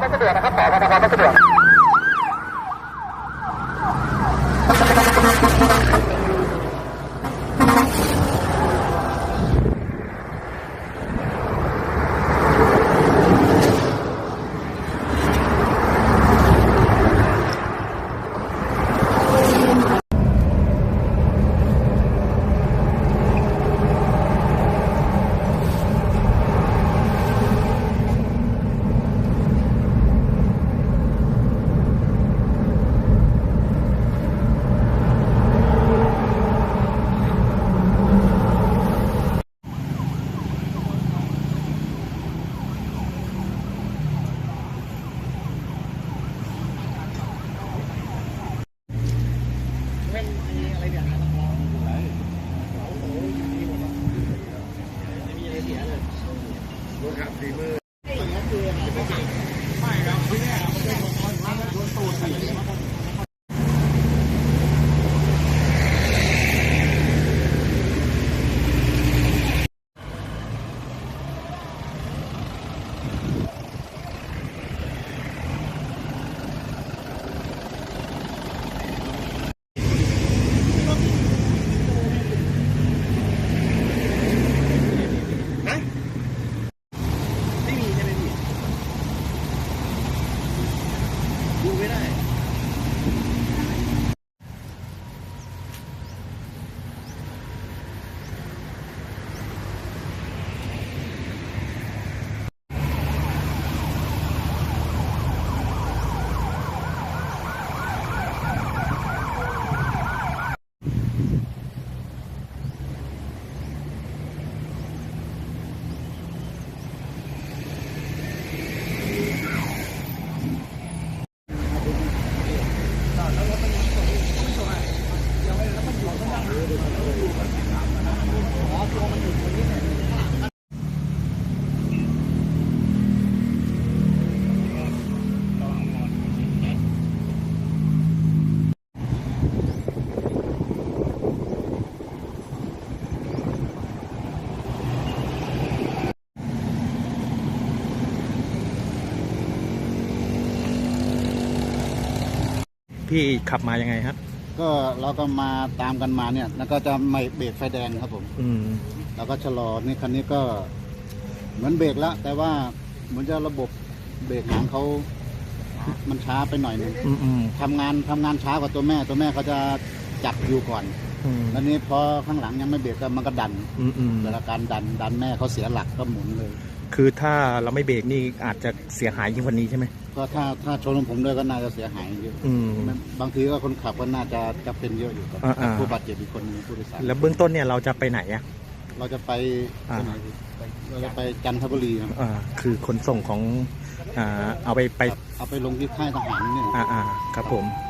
ไม่สะดวกนะครับต่อมานะครับไม่สะดวก ครับฝีมือ พี่ขับมายังไงครับ ก็เราก็มาตามกันมาเนี่ย แล้วก็จะไม่เบรกไฟแดงครับผมอืมเราก็ชะลอนี่คันนี้ก็เหมือนเบรกแล้วแต่ว่าเหมือนจะระบบเบรกหางเขามันช้าไปหน่อยหนึงอืมอืมทำงานทำงานช้ากว่าตัวแม่ ตัวแม่เขาจะจับอยู่ก่อนอืมแล้วนี้พอข้างหลังยังไม่เบรกก็มันก็ดันอืมอืมเวลาการดันดันแม่เขาเสียหลักก็หมุนเลย คือถ้าเราไม่เบรกนี่อาจจะเสียหายยิ่งกว่านี้ใช่ไหม ก็ถ้าถ้าชนผมด้วยก็น่าจะเสียหายเยอะอืม บางทีก็คนขับก็น่าจะจะเป็นเยอะอยู่ครับอ่าๆ ผู้บาดเจ็บอีกคนหนึงผู้โดยสารแล้วเบื้องต้นเนี่ยเราจะไปไหนอะ เราจะไปอ่าที่ไหนดีไปเราจะไปจันทบุรีครับอ่าคือขนส่งของอ่าเอาไปไปเอาไปลงที่ค่ายทหารเนี่ยอ่าอ่าครับผมค